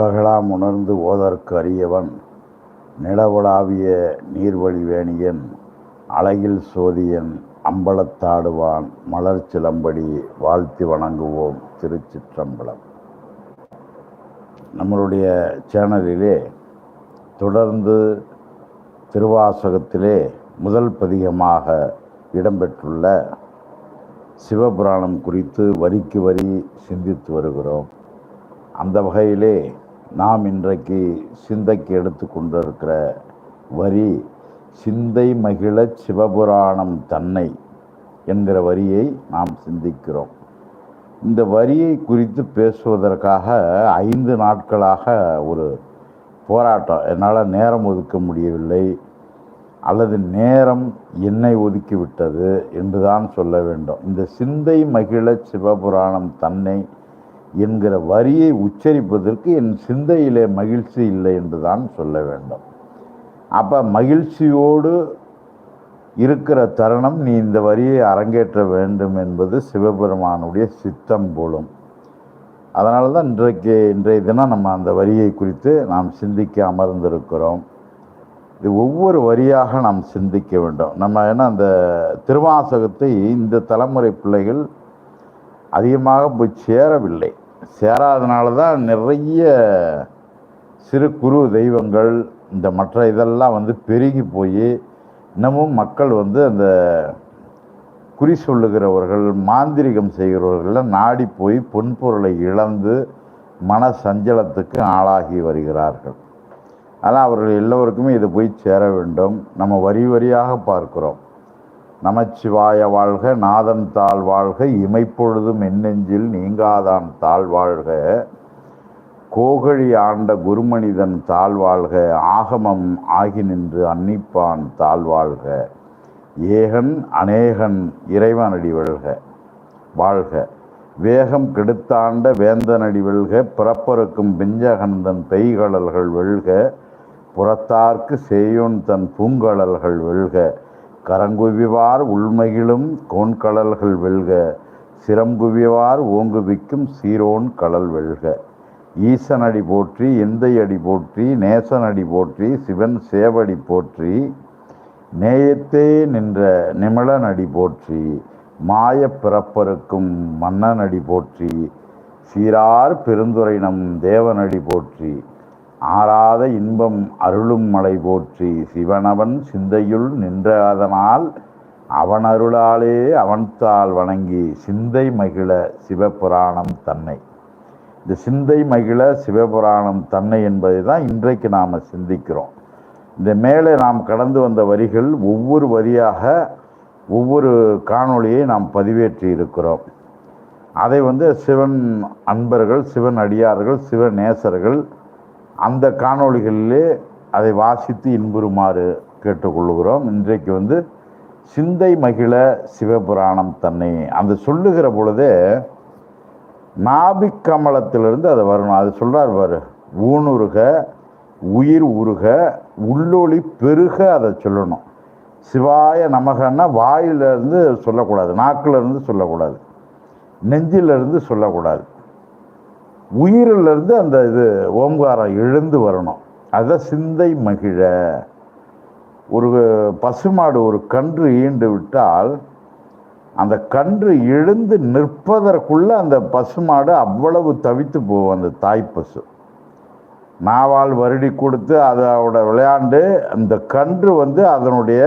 உலகளாம் உணர்ந்து ஓதற்கு அறியவன் நிலவுலாவிய நீர்வழி வேணியன் அழகில் சோதியன் அம்பலத்தாடுவான் மலர் சிலம்படி வாழ்த்தி வணங்குவோம் திருச்சிற்றம்பலம். நம்மளுடைய சேனலிலே தொடர்ந்து திருவாசகத்திலே முதல் பதிகமாக இடம்பெற்றுள்ள சிவபுராணம் குறித்து வரிக்கு வரி சிந்தித்து வருகிறோம். அந்த வகையிலே நாம் இன்றைக்கு சிந்தைக்கு எடுத்து கொண்டிருக்கிற வரி சிந்தை மகிழ சிவபுராணம் தன்னை என்கிற வரியை நாம் சிந்திக்கிறோம். இந்த வரியை குறித்து பேசுவதற்காக ஐந்து நாட்களாக ஒரு போராட்டம் என்னால் நேரம் ஒதுக்க முடியவில்லை அல்லது நேரம் என்னை ஒதுக்கிவிட்டது என்றுதான் சொல்ல வேண்டும். இந்த சிந்தை மகிழ சிவபுராணம் தன்னை என்கிற வரியை உச்சரிப்பதற்கு என் சிந்தையிலே மகிழ்ச்சி இல்லை என்றுதான் சொல்ல வேண்டும். அப்போ மகிழ்ச்சியோடு இருக்கிற தருணம் நீ இந்த வரியை அரங்கேற்ற வேண்டும் என்பது சிவபெருமானுடைய சித்தம் போலும். அதனால தான் இன்றைக்கு இன்றைய தினம் நம்ம அந்த வரியை குறித்து நாம் சிந்திக்க அமர்ந்திருக்கிறோம். இது ஒவ்வொரு வரியாக நாம் சிந்திக்க வேண்டும். நம்ம ஏன்னா அந்த திருவாசகத்தை இந்த தலைமுறை பிள்ளைகள் அதிகமாக போய் சேரவில்லை. சேராதனால தான் நிறைய சிறு குரு தெய்வங்கள் இந்த மற்ற இதெல்லாம் வந்து பெருகி போய் இன்னமும் மக்கள் வந்து அந்த குறி சொல்லுகிறவர்கள் மாந்திரிகம் செய்கிறவர்கள்லாம் நாடி போய் பொன்பொருளை இழந்து மன சஞ்சலத்துக்கு ஆளாகி வருகிறார்கள். ஆனால் அவர்கள் எல்லோருக்குமே இது போய் சேர வேண்டும். நம்ம வரி வரியாக பார்க்கிறோம். நமச்சிவாய வாழ்க நாதன் தாழ் வாழ்க இமைப்பொழுதும் எண்ணெஞ்சில் நீங்காதான் தாழ் வாழ்க. கோகழி ஆண்ட குருமனிதன் தாழ்வாழ்க ஆகமம் ஆகி நின்று அன்னிப்பான் தாழ்வாழ்க ஏகன் அநேகன் இறைவனடி வெல்க வாழ்க. வேகம் கெடுத்தாண்ட வேந்தனடி வெல்க பிறப்பருக்கும் பிஞ்சகந்தன் பெய்கடல்கள் வெல்க புறத்தார்க்கு செய்யுன் தன் பூங்கடல்கள் வெல்க. கரங்குவிவார் உள்மகிழும் கோண்கடல்கள் வெல்க சிரங்குவிவார் ஓங்குவிக்கும் சீரோன் கடல் வெல்க. ஈசனடி போற்றி எந்தையடி போற்றி நேசனடி போற்றி சிவன் சேவடி போற்றி நேயத்தே நின்ற நிமிழனடி போற்றி மாய பிறப்பருக்கும் மன்னனடி போற்றி சீரார் பெருந்துரை நம் தேவனடி போற்றி ஆறாத இன்பம் அருளும் மலை போற்றி சிவனவன் சிந்தையுள் நின்றாதனால் அவன் அருளாலே அவன்தால் வணங்கி சிந்தை மகிழ சிவபுராணம் தன்னை. இந்த சிந்தை மகிழ சிவபுராணம் தன்னை என்பதை தான் இன்றைக்கு நாம் சிந்திக்கிறோம். இந்த மேலே நாம் கடந்து வந்த வரிகள் ஒவ்வொரு வரியாக ஒவ்வொரு காணொளியை நாம் பதிவேற்றி இருக்கிறோம். அதை வந்து சிவன் அன்பர்கள் சிவன் அடியார்கள் சிவ நேசர்கள் அந்த காணொளிகளிலே அதை வாசித்து இன்புறுமாறு கேட்டுக்கொள்கிறோம் இன்றைக்கு வந்து சிந்தை மகிழ சிவபுராணம் தன்னை அந்த சொல்லுகிற பொழுதே நாபிக்கமலத்திலிருந்து அதை வரணும் அது சொல்கிறார் பாரு ஊனுருக உயிர் உருக உள்ளொளி பெருக அதை சொல்லணும். சிவாய நமகன்னா வாயிலிருந்து சொல்லக்கூடாது நாக்கிலிருந்து சொல்லக்கூடாது நெஞ்சிலிருந்து சொல்லக்கூடாது. உயிரிலிருந்து அந்த இது ஓம்காரம் எழுந்து வரணும். அதுதான் சிந்தை மகிழ. ஒரு பசுமாடு ஒரு கன்று ஈண்டு விட்டால் அந்த கன்று எழுந்து நிற்பதற்குள்ள அந்த பசுமாடு அவ்வளவு தவித்து போகும் அந்த தாய் பசு. நாவால் வருடி கொடுத்து அதோட விளையாண்டு அந்த கன்று வந்து அதனுடைய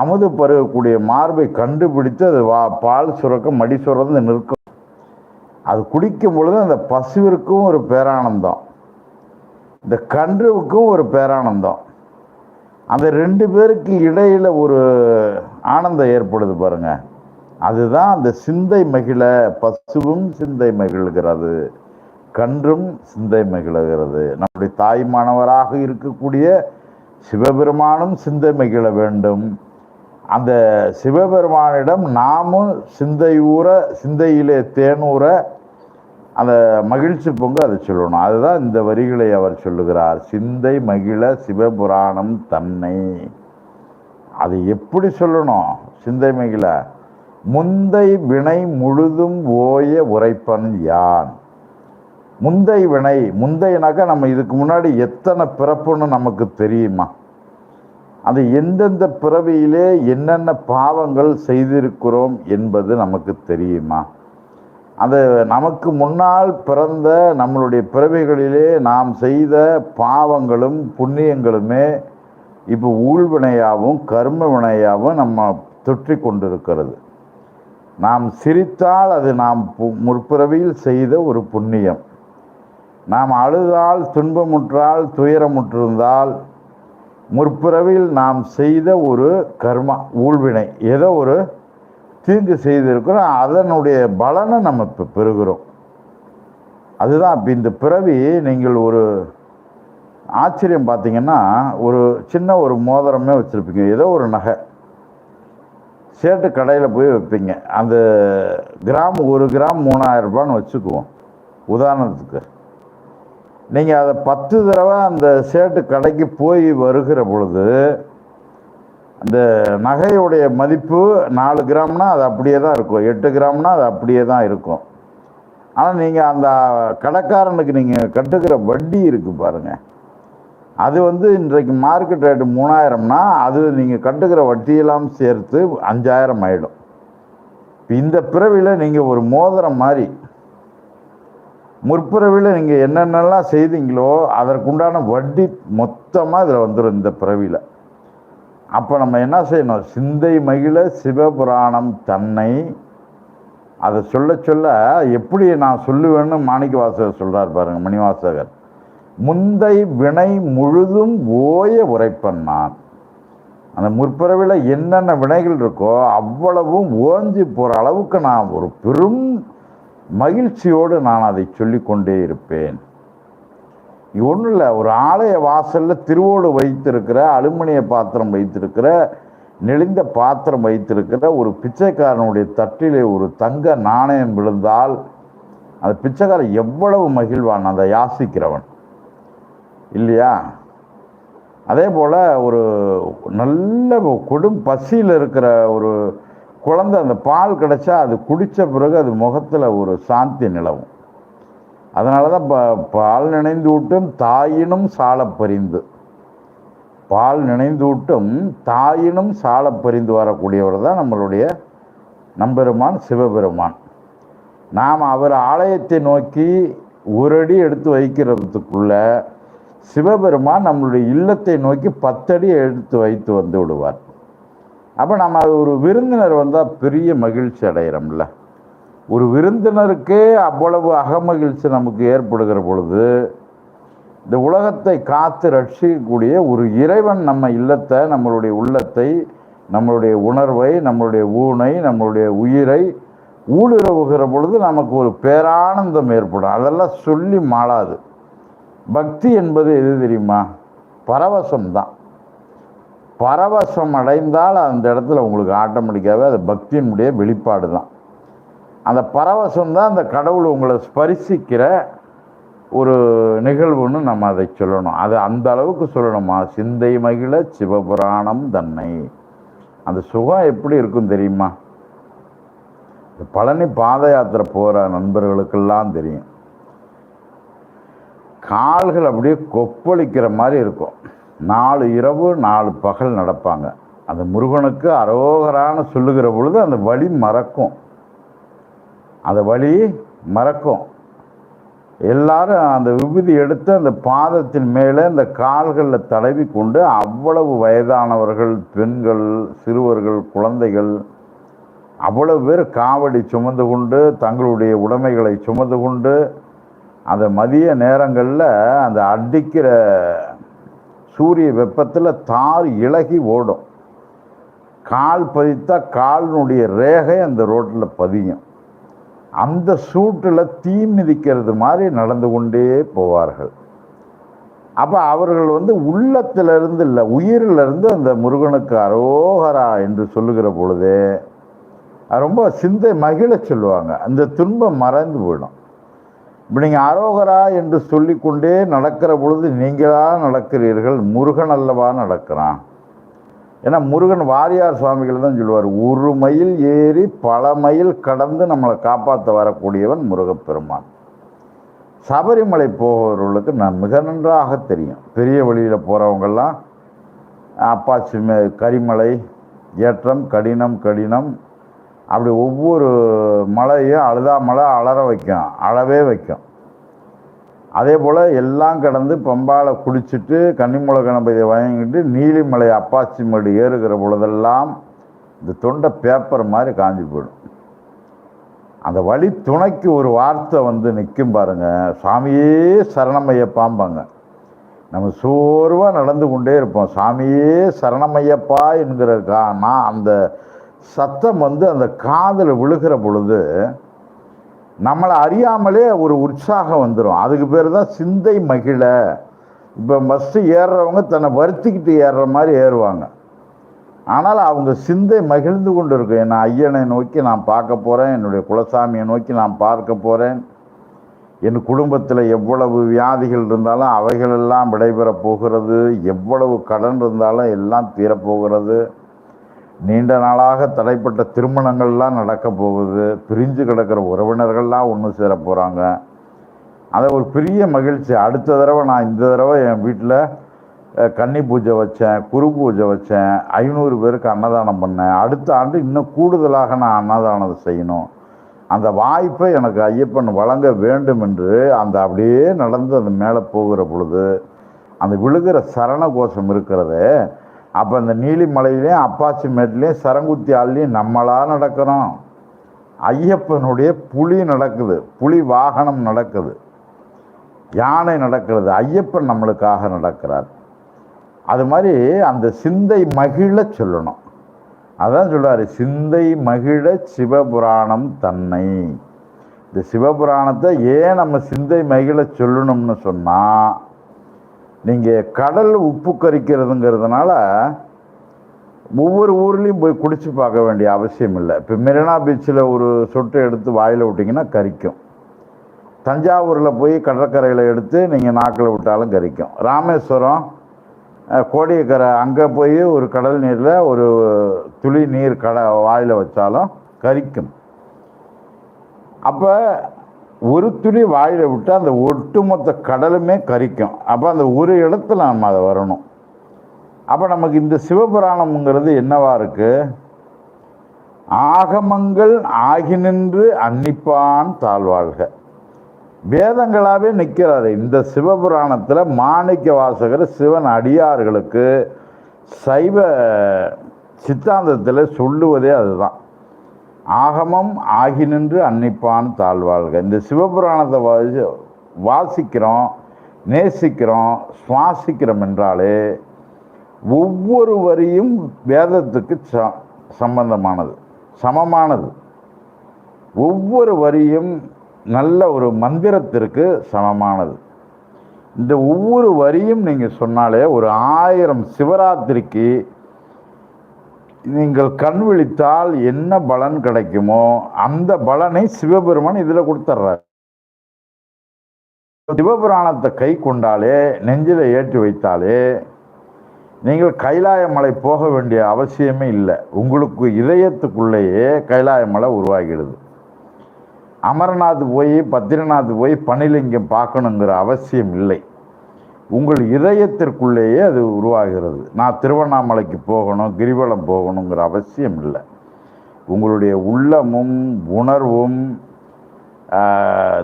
அமுது பருகக்கூடிய மார்பை கண்டுபிடித்து அது வா பால் சுரக்க மடி சுரந்து நிற்கும். அது குடிக்கும் பொழுது அந்த பசுவிற்கும் ஒரு பேரானந்தம். இந்த கன்றுவுக்கும் ஒரு பேரானந்தம். அந்த ரெண்டு பேருக்கு இடையில் ஒரு ஆனந்தம் ஏற்படுது பாருங்க. அதுதான் அந்த சிந்தை மகிழ பசுவும் சிந்தை மகிழ்கிறது கன்றும் சிந்தை மகிழ்கிறது. நம்முடைய தாய்மானவராக இருக்கக்கூடிய சிவபெருமானும் சிந்தை மகிழ வேண்டும். அந்த சிவபெருமானிடம் நாமும் சிந்தையூற சிந்தையிலே தேனூற அந்த மகிழ்ச்சி பொங்க அதை சொல்லணும். அதுதான் இந்த வரிகளை அவர் சொல்லுகிறார். சிந்தை மகிழ சிவபுராணம் தன்னை. அது எப்படி சொல்லணும்? சிந்தை மகிழ. முந்தை வினை முழுதும் ஓய உரைப்பன் யான்? முந்தை வினை முந்தைனாக்கா நம்ம இதுக்கு முன்னாடி எத்தனை பிறப்புன்னு நமக்கு தெரியுமா? அது எந்தெந்த பிறவியிலே என்னென்ன பாவங்கள் செய்திருக்கிறோம் என்பது நமக்கு தெரியுமா? அது நமக்கு முன்னால் பிறந்த நம்மளுடைய பிறவிகளிலே நாம் செய்த பாவங்களும் புண்ணியங்களுமே இப்போ ஊழ்வினையாகவும் கர்ம வினையாகவும் நம்ம தொற்றி கொண்டிருக்கிறது. நாம் சிரித்தால் அது நாம் பு- முற்பிறவியில் செய்த ஒரு புண்ணியம். நாம் அழுதால் துன்பமுற்றால் துயரமுற்றிருந்தால் முற்பிறவியில் நாம் செய்த ஒரு கர்மா ஊழ்வினை. ஏதோ ஒரு தீங்கு செய்திருக்கிறோம் அதனுடைய பலனை நம்ம இப்போ பெறுகிறோம். அதுதான் இப்போ இந்த பிறவி நீங்கள் ஒரு ஆச்சரியம் பார்த்தீங்கன்னா ஒரு சின்ன ஒரு மோதிரமே வச்சுருப்பீங்க ஏதோ ஒரு நகை. சேட்டு கடையில் போய் வைப்பீங்க அந்த கிராம் ஒரு கிராம் மூணாயிரம் ரூபான்னு வச்சுக்குவோம் உதாரணத்துக்கு. நீங்கள் அதை பத்து தடவை அந்த சேட்டு கடைக்கு போய் வருகிற பொழுது அந்த நகையுடைய மதிப்பு நாலு கிராம்னா அது அப்படியே தான் இருக்கும். எட்டு கிராம்னா அது அப்படியே தான் இருக்கும். ஆனால் நீங்கள் அந்த கடைக்காரனுக்கு நீங்கள் கட்டுக்கிற வட்டி இருக்குது பாருங்கள் அது வந்து இன்றைக்கு மார்க்கெட் ரேட்டு மூணாயிரம்னா அது நீங்கள் கட்டுக்கிற வட்டியெல்லாம் சேர்த்து அஞ்சாயிரம் ஆகிடும் இந்த பிறவியில் நீங்கள் ஒரு மோதிரம் மாதிரி முற்பிறவியில் நீங்கள் என்னென்னலாம் செய்தீங்களோ அதற்குண்டான வட்டி மொத்தமாக இதில் வந்துடும் இந்த பிறவியில் அப்போ நம்ம என்ன செய்யணும்? சிந்தை மகிழ சிவபுராணம் தன்னை அதை சொல்ல சொல்ல எப்படி நான் சொல்லுவேன்னு மாணிக்க வாசகர் சொல்கிறார் பாருங்கள் மணிவாசகர். முந்தை வினை முழுதும் ஓய உரைப்பன் நான் அந்த முற்பிறவில் என்னென்ன வினைகள் இருக்கோ அவ்வளவும் ஓஞ்சி போகிற அளவுக்கு நான் ஒரு பெரும் மகிழ்ச்சியோடு நான் அதை சொல்லிக்கொண்டே இருப்பேன். ஒன்றும் இல்லை ஒரு ஆலய வாசலில் திருவோடு வைத்திருக்கிற அலுமினிய பாத்திரம் வைத்திருக்கிற நெளிந்த பாத்திரம் வைத்திருக்கிற ஒரு பிச்சைக்காரனுடைய தட்டிலே ஒரு தங்க நாணயம் விழுந்தால் அந்த பிச்சைக்காரன் எவ்வளவு மகிழ்வான் அதை யாசிக்கிறவன். இல்லையா? அதே போல் ஒரு நல்ல கொடும் பசியில் இருக்கிற ஒரு குழந்தை அந்த பால் கிடச்சா அது குடித்த பிறகு அது முகத்தில் ஒரு சாந்தி நிலவும். அதனால தான் ப பால் நினைந்து விட்டும் தாயினும் சால பரிந்து. பால் நினைந்து விட்டும் தாயினும் சாலப் பரிந்து வரக்கூடியவர் தான் நம்மளுடைய நம்பெருமான் சிவபெருமான். நாம் அவர் ஆலயத்தை நோக்கி ஒரு அடி எடுத்து வைக்கிறதுக்குள்ள சிவபெருமான் நம்மளுடைய இல்லத்தை நோக்கி பத்தடி எடுத்து வைத்து வந்து விடுவார். அப்போ நம்ம அது ஒரு விருந்தினர் வந்தால் பெரிய மகிழ்ச்சி அடைகிறோம்ல ஒரு விருந்தினருக்கே அவ்வளவு அகமகிழ்ச்சி நமக்கு ஏற்படுகிற பொழுது இந்த உலகத்தை காத்து ரட்சிக்கக்கூடிய ஒரு இறைவன் நம்ம இல்லத்தை நம்மளுடைய உள்ளத்தை நம்மளுடைய உணர்வை நம்மளுடைய ஊனை நம்மளுடைய உயிரை ஊடுருவுகிற பொழுது நமக்கு ஒரு பேரானந்தம் ஏற்படும். அதெல்லாம் சொல்லி மாளாது. பக்தி என்பது எது தெரியுமா? பரவசம் தான் பரவசம் அடைந்தால் அந்த இடத்துல உங்களுக்கு ஆட்டோமேட்டிக்காகவே அது பக்தியினுடைய வெளிப்பாடு தான் அந்த பரவசம் தான் அந்த கடவுள் உங்களை ஸ்பரிசிக்கிற ஒரு நிகழ்வுன்னு நம்ம அதை சொல்லணும். அது அந்த அளவுக்கு சொல்லணுமா? சிந்தை மகிழ சிவபுராணம் தன்னை. அந்த சுகம் எப்படி இருக்கும் தெரியுமா? இந்த பழனி பாத யாத்திரை போகிற நண்பர்களுக்கெல்லாம் தெரியும். கால்கள் அப்படியே கொப்பளிக்கிற மாதிரி இருக்கும். நாலு இரவு நாலு பகல் நடப்பாங்க. அந்த முருகனுக்கு அரோகரான சொல்லுகிற பொழுது அந்த வழி மறக்கும். அந்த வழி மறக்கும். எல்லாரும் அந்த விபூதி எடுத்து அந்த பாதத்தின் மேலே அந்த கால்களில் தடவி கொண்டு அவ்வளவு வயதானவர்கள் பெண்கள் சிறுவர்கள் குழந்தைகள் அவ்வளவு பேர் காவடி சுமந்து கொண்டு தங்களுடைய உடைமைகளை சுமந்து கொண்டு அந்த மதிய நேரங்களில் அந்த அடிக்கிற சூரிய வெப்பத்தில் தார் இலகி ஓடும். கால் பதித்தா காலினுடைய ரேகை அந்த ரோட்டில் பதியும். அந்த சூட்டில் தீ மிதிக்கிறது மாதிரி நடந்து கொண்டே போவார்கள். அப்போ அவர்கள் வந்து உள்ளத்திலிருந்து இல்லை உயிரிலிருந்து அந்த முருகனுக்கு அரோகரா என்று சொல்லுகிற பொழுதே ரொம்ப சிந்தை மகிழ சொல்லுவாங்க. அந்த துன்பம் மறைந்து போயிடும். இப்போ நீங்கள் அரோகரா என்று சொல்லிக்கொண்டே நடக்கிற பொழுது நீங்களாக நடக்கிறீர்கள் முருகன் அல்லவா நடக்கிறான்? ஏன்னா முருகன் வாரியார் சுவாமிகள் தான் சொல்லுவார் ஒரு மைல் ஏறி பல மைல் கடந்து நம்மளை காப்பாற்ற வரக்கூடியவன் முருகப்பெருமான். சபரிமலை போகிறவர்களுக்கு நான் மிக நன்றாக தெரியும். பெரிய வழியில் போகிறவங்கெல்லாம் அப்பாச்சி கரிமலை ஏற்றம் கடினம் கடினம். அப்படி ஒவ்வொரு மலையும் அழுதா மலை அலற வைக்கும் அழவே வைக்கும். அதே போல் எல்லாம் கடந்து பம்பால குடிச்சிட்டு கன்னிமூல கணபதியை வாங்கிக்கிட்டு நீலிமலை அப்பாச்சி மடி ஏறுகிற பொழுதெல்லாம் இந்த தொண்டை பேப்பர் மாதிரி காஞ்சி போயிடும். அந்த வழி துணைக்கு ஒரு வார்த்தை வந்து நிற்கும் பாருங்க. சாமியே சரணமையப்பாம்பாங்க. நம்ம சோர்வாக நடந்து கொண்டே இருப்போம். சாமியே சரணமையப்பா என்கிற கா நான் அந்த சத்தம் வந்து அந்த காதில் விழுகிற பொழுது நம்மளை அறியாமலே ஒரு உற்சாகம் வந்துடும் அதுக்கு பேர் தான் சிந்தை மகிழ. இப்போ பஸ்ஸு ஏறுறவங்க தன்னை வருத்திக்கிட்டு ஏறுற மாதிரி ஏறுவாங்க. ஆனால் அவங்க சிந்தை மகிழ்ந்து கொண்டு இருக்கும் என்ன ஐயனை நோக்கி நான் பார்க்க போகிறேன் என்னுடைய குலசாமியை நோக்கி நான் பார்க்க போகிறேன் என் குடும்பத்தில் எவ்வளவு வியாதிகள் இருந்தாலும் அவைகளெல்லாம் விடைபெறப் போகிறது. எவ்வளவு கடன் இருந்தாலும் எல்லாம் தீரப்போகிறது நீண்ட நாளாக தடைப்பட்ட திருமணங்கள்லாம் நடக்க போகுது. பிரிஞ்சு கிடக்கிற உறவினர்கள்லாம் ஒன்று சேர போகிறாங்க அதை ஒரு பெரிய மகிழ்ச்சி. அடுத்த தடவை நான் இந்த தடவை என் வீட்டில் கன்னி பூஜை வச்சேன் குரு பூஜை வச்சேன். ஐநூறு பேருக்கு அன்னதானம் பண்ணேன். அடுத்த ஆண்டு இன்னும் கூடுதலாக நான் அன்னதானம் செய்யணும். அந்த வாய்ப்பை எனக்கு ஐயப்பன் வழங்க வேண்டும் என்று அந்த அப்படியே நடந்து அந்த மேலே போகிற பொழுது அந்த விழுகிற சரண கோஷம் இருக்கிறதே அப்போ அந்த நீலிமலையிலையும் அப்பாச்சிமேட்லேயும் சரங்குத்தி ஆள்லேயும் நம்மளாக நடக்கிறோம். ஐயப்பனுடைய புலி நடக்குது புலி வாகனம் நடக்குது யானை நடக்கிறது ஐயப்பன் நம்மளுக்காக நடக்கிறார். அது மாதிரி அந்த சிந்தை மகிழ சொல்லணும். அதான் சொல்கிறார் சிந்தை மகிழ சிவபுராணம் தன்னை. இந்த சிவபுராணத்தை ஏன் நம்ம சிந்தை மகிழ சொல்லணும்னு சொன்னால் நீங்கள் கடல் உப்பு கரிக்கிறதுங்கிறதுனால ஒவ்வொரு ஊர்லேயும் போய் குடித்து பார்க்க வேண்டிய அவசியம் இல்லை. இப்போ மெரினா பீச்சில் ஒரு சொட்டு எடுத்து வாயில் விட்டிங்கன்னா கரிக்கும். தஞ்சாவூரில் போய் கடற்கரையில் எடுத்து நீங்கள் நாக்கில் விட்டாலும் கரிக்கும். ராமேஸ்வரம் கோடியக்கரை அங்கே போய் ஒரு கடல் நீரில் ஒரு துளி நீர் கட வாயில் வச்சாலும் கரிக்கும். அப்போ ஒரு துளி வாயில் விட்டால் அந்த ஒட்டுமொத்த கடலுமே கரிக்கும். அப்போ அந்த ஒரு இடத்துல நம்ம அதை வரணும். அப்போ நமக்கு இந்த சிவபுராணம்ங்கிறது என்னவா இருக்குது ஆகமங்கள் ஆகி நின்று அன்னிப்பான் தாழ்வாழ்க. வேதங்களாகவே நிற்கிறாரு இந்த சிவபுராணத்தில் மாணிக்க வாசகர் சிவன் அடியார்களுக்கு சைவ சித்தாந்தத்தில் சொல்லுவதே அதுதான். ஆகமம் ஆகி நின்று அன்னிப்பான் தாழ்வாழ்க. இந்த சிவபுராணத்தை வாசி வாசிக்கிறோம் நேசிக்கிறோம் சுவாசிக்கிறோம் என்றாலே ஒவ்வொரு வரியும் வேதத்துக்கு ச சம்பந்தமானது சமமானது. ஒவ்வொரு வரியும் நல்ல ஒரு மந்திரத்திற்கு சமமானது. இந்த ஒவ்வொரு வரியும் நீங்கள் சொன்னாலே ஒரு ஆயிரம் சிவராத்திரிக்கு நீங்கள் கண் விழித்தால் என்ன பலன் கிடைக்குமோ அந்த பலனை சிவபெருமான் இதில் கொடுத்துட்றார். சிவபுராணத்தை கை கொண்டாலே நெஞ்சில் ஏற்றி வைத்தாலே நீங்கள் கைலாய மலை போக வேண்டிய அவசியமே இல்லை. உங்களுக்கு இதயத்துக்குள்ளேயே கைலாய மலை உருவாகிடுது. அமர்நாத் போய் பத்ரிநாத் போய் பனிலிங்கம் பார்க்கணுங்கிற அவசியம் இல்லை. உங்கள் இதயத்திற்குள்ளேயே அது உருவாகிறது. நான் திருவண்ணாமலைக்கு போகணும் கிரிவலம் போகணுங்கிற அவசியம் இல்லை. உங்களுடைய உள்ளமும் உணர்வும்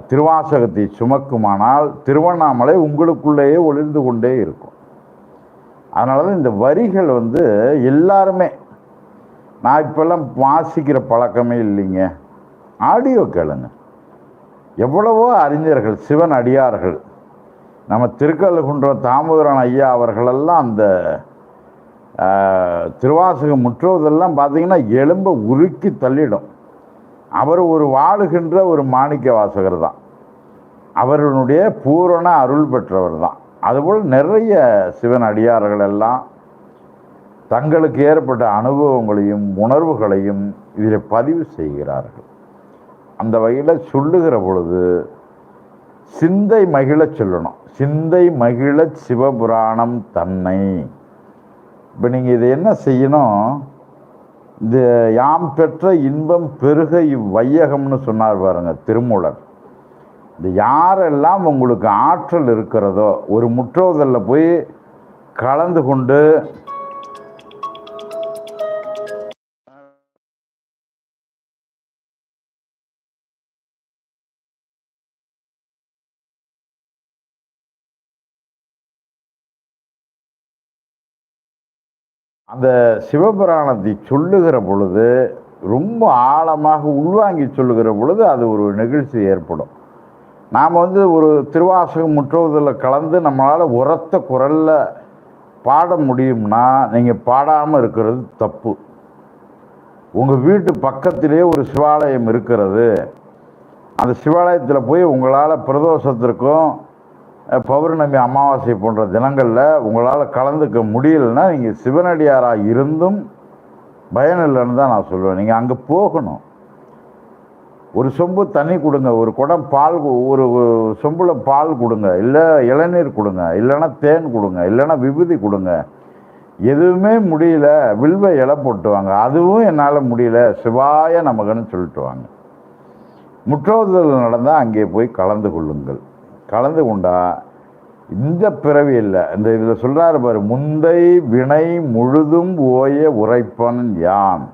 திருவாசகத்தை சுமக்குமானால் திருவண்ணாமலை உங்களுக்குள்ளேயே ஒளிர்ந்து கொண்டே இருக்கும். அதனால தான் இந்த வரிகள் வந்து எல்லாருமே நான் இப்போல்லாம் வாசிக்கிற பழக்கமே இல்லைங்க. ஆடியோ கேளுங்க. எவ்வளவோ அறிஞர்கள் சிவன் அடியார்கள் நம்ம திருக்கல்குன்றம் தாமோதரன் ஐயா அவர்களெல்லாம் அந்த திருவாசகம் முற்றுவதெல்லாம் பார்த்தீங்கன்னா எலும்பை உருக்கி தள்ளிடும். அவர் ஒரு வாழுகின்ற ஒரு மாணிக்க வாசகர் தான். அவர்களுடைய பூரண அருள் பெற்றவர் தான். அதுபோல் நிறைய சிவன் அடியார்கள் எல்லாம் தங்களுக்கு ஏற்பட்ட அனுபவங்களையும் உணர்வுகளையும் இதில் பதிவு செய்கிறார்கள். அந்த வகையில் சொல்லுகிற பொழுது சிந்தை மகிழச் சொல்லணும். சிந்தை மகிழச் சிவபுராணம் தன்னை. இப்போ நீங்கள் இதை என்ன செய்யணும்? இந்த யாம் பெற்ற இன்பம் பெருக இவ்வையகம்னு சொன்னார் பாருங்க திருமூலர். இந்த யாரெல்லாம் உங்களுக்கு ஆற்றல் இருக்கிறதோ ஒரு முற்றோதலில் போய் கலந்து கொண்டு அந்த சிவபுராணத்தை சொல்லுகிற பொழுது ரொம்ப ஆழமாக உள்வாங்கி சொல்லுகிற பொழுது அது ஒரு நிகழ்ச்சி ஏற்படும். நாம் வந்து ஒரு திருவாசகம் முற்றுவதில் கலந்து நம்மளால் உரத்த குரலில் பாட முடியும்னா நீங்கள் பாடாமல் இருக்கிறது தப்பு. உங்கள் வீட்டு பக்கத்திலே ஒரு சிவாலயம் இருக்கிறது. அந்த சிவாலயத்தில் போய் உங்களால் பிரதோஷத்திற்கும் பௌர்ணமி அமாவாசை போன்ற தினங்களில் உங்களால் கலந்துக்க முடியலன்னா நீங்கள் சிவனடியாராக இருந்தும் பயனில்லைன்னு தான் நான் சொல்லுவேன். நீங்கள் அங்கே போகணும். ஒரு சொம்பு தண்ணி கொடுங்க. ஒரு குடம் பால் கு- ஒரு சொம்பில் பால் கொடுங்க. இல்லை இளநீர் கொடுங்க. இல்லைன்னா தேன் கொடுங்க. இல்லைன்னா விபூதி கொடுங்க. எதுவுமே முடியல. வில்வ இலை போட்டுவாங்க அதுவும் என்னால் முடியல. சிவாய நமகன்னு சொல்லிட்டு வாங்க. முற்றோதல் நடந்தால் அங்கே போய் கலந்து கொள்ளுங்கள். கலந்து கொண்டா இந்த பிறவி இல்லை. இந்த இதில் சொல்கிறார் பாரு முந்தை வினை முழுதும் ஓய உரைப்பன் யான்.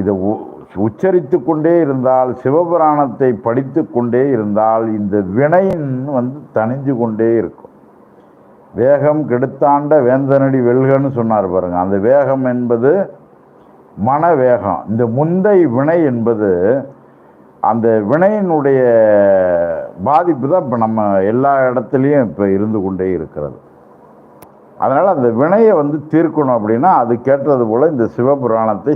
இதை உச்சரித்து கொண்டே இருந்தால் சிவபுராணத்தை படித்து கொண்டே இருந்தால் இந்த வினையின் வந்து தணிஞ்சு கொண்டே இருக்கும். வேகம் கெடுத்தாண்ட வேந்தனடி வெல்கன்னு சொன்னார் பாருங்க. அந்த வேகம் என்பது மன வேகம் இந்த முந்தை வினை என்பது அந்த வினையினுடைய பாதிப்பு தான் இப்போ நம்ம எல்லா இடத்துலையும் இப்போ இருந்து கொண்டே இருக்கிறது. அதனால் அந்த வினையை வந்து தீர்க்கணும் அப்படின்னா அது கேட்டது போல் இந்த சிவபுராணத்தை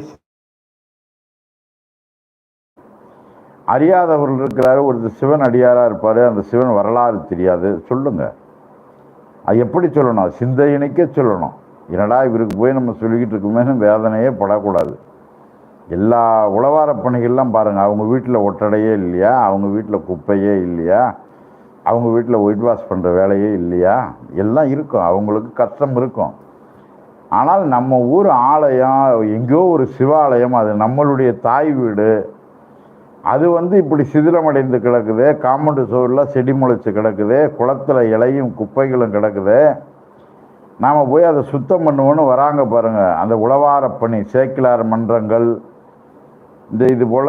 அறியாதவர்கள் இருக்கிறாரு ஒரு சிவன் அடியாராக இருப்பார் அந்த சிவன் வரலாறு தெரியாது. சொல்லுங்கள் அது எப்படி சொல்லணும்? சிந்தையினைக்கே சொல்லணும். என்னடா இவருக்கு போய் நம்ம சொல்லிக்கிட்டு இருக்கோமேனு வேதனையே படக்கூடாது. எல்லா உழவார பணிகள்லாம் பாருங்கள் அவங்க வீட்டில் ஒட்டடையே இல்லையா? அவங்க வீட்டில் குப்பையே இல்லையா? அவங்க வீட்டில் ஒயிட் வாஷ் பண்ணுற வேலையே இல்லையா? எல்லாம் இருக்கும். அவங்களுக்கு கஷ்டம் இருக்கும். ஆனால் நம்ம ஊர் ஆலயம் எங்கேயோ ஒரு சிவாலயம் அது நம்மளுடைய தாய் வீடு. அது வந்து இப்படி சிதிலமடைந்து கிடக்குது. காம்பவுண்டு சுவரில் செடி முளைச்சி கிடக்குது. குளத்துல இலையும் குப்பைகளும் கிடக்குது. நாம் போய் அதை சுத்தம் பண்ணுவோன்னு வராங்க பாருங்கள் அந்த உழவார பணி சேக்கிலார் மன்றங்கள் இந்த இது போல்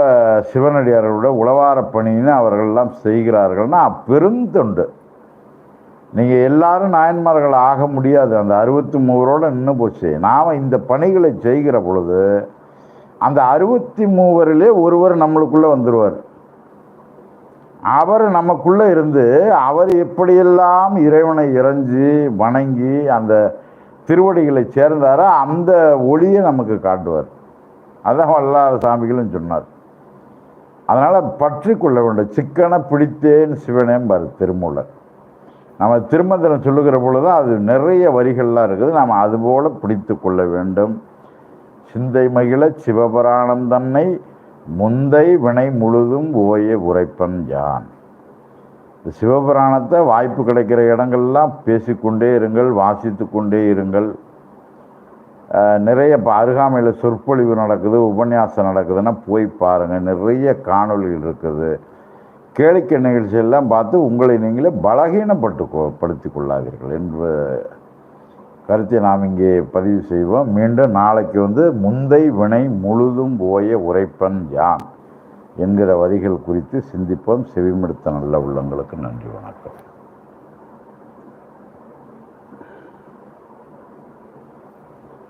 சிவனடியார்களோட உழவார பணின்னு அவர்கள்லாம் செய்கிறார்கள்னா பெருந்தொண்டு. நீங்கள் எல்லாரும் நாயன்மார்கள் ஆக முடியாது. அந்த அறுபத்தி மூவரோடு நின்று போச்சு. நாம் இந்த பணிகளை செய்கிற பொழுது அந்த அறுபத்தி மூவரிலே ஒருவர் நம்மளுக்குள்ளே வந்துடுவார் அவர் நமக்குள்ளே இருந்து அவர் எப்படியெல்லாம் இறைவனை இறைஞ்சி வணங்கி அந்த திருவடிகளை சேர்ந்தாரோ அந்த ஒளியை நமக்கு காட்டுவார். அதான் வல்லாத சாமிகளும் சொன்னார். அதனால் பற்றி கொள்ள வேண்டும் சிக்கனை பிடித்தேன் சிவனேம்பார் திருமூலர். நம்ம திருமந்திரம் சொல்லுகிற பொழுது அது நிறைய வரிகள்லாம் இருக்குது. நாம் அதுபோல் பிடித்து கொள்ள வேண்டும். சிந்தை மகிழ சிவபுராணம் தன்னை முந்தை வினை முழுதும் உவைய உரைப்பன் யான். இந்த சிவபுராணத்தை வாய்ப்பு கிடைக்கிற இடங்கள்லாம் பேசிக்கொண்டே இருங்கள் வாசித்து கொண்டே இருங்கள். நிறைய இப்போ அருகாமையில் சொற்பொழிவு நடக்குது உபன்யாசம் நடக்குதுன்னா போய் பாருங்கள் நிறைய காணொளிகள் இருக்குது. கேளிக்கை நிகழ்ச்சியெல்லாம் பார்த்து உங்களை நீங்களே பலகீனப்பட்டு படுத்தி கொள்ளாதீர்கள் என்று கருத்தை நாம் இங்கே பதிவு செய்வோம். மீண்டும் நாளைக்கு வந்து முந்தை வினை முழுதும் போய உரைப்பன் யான் என்கிற வரிகள் குறித்து சிந்திப்போம். செவிமடுத்த நல்ல உள்ளங்களுக்கு நன்றி வணக்கம்.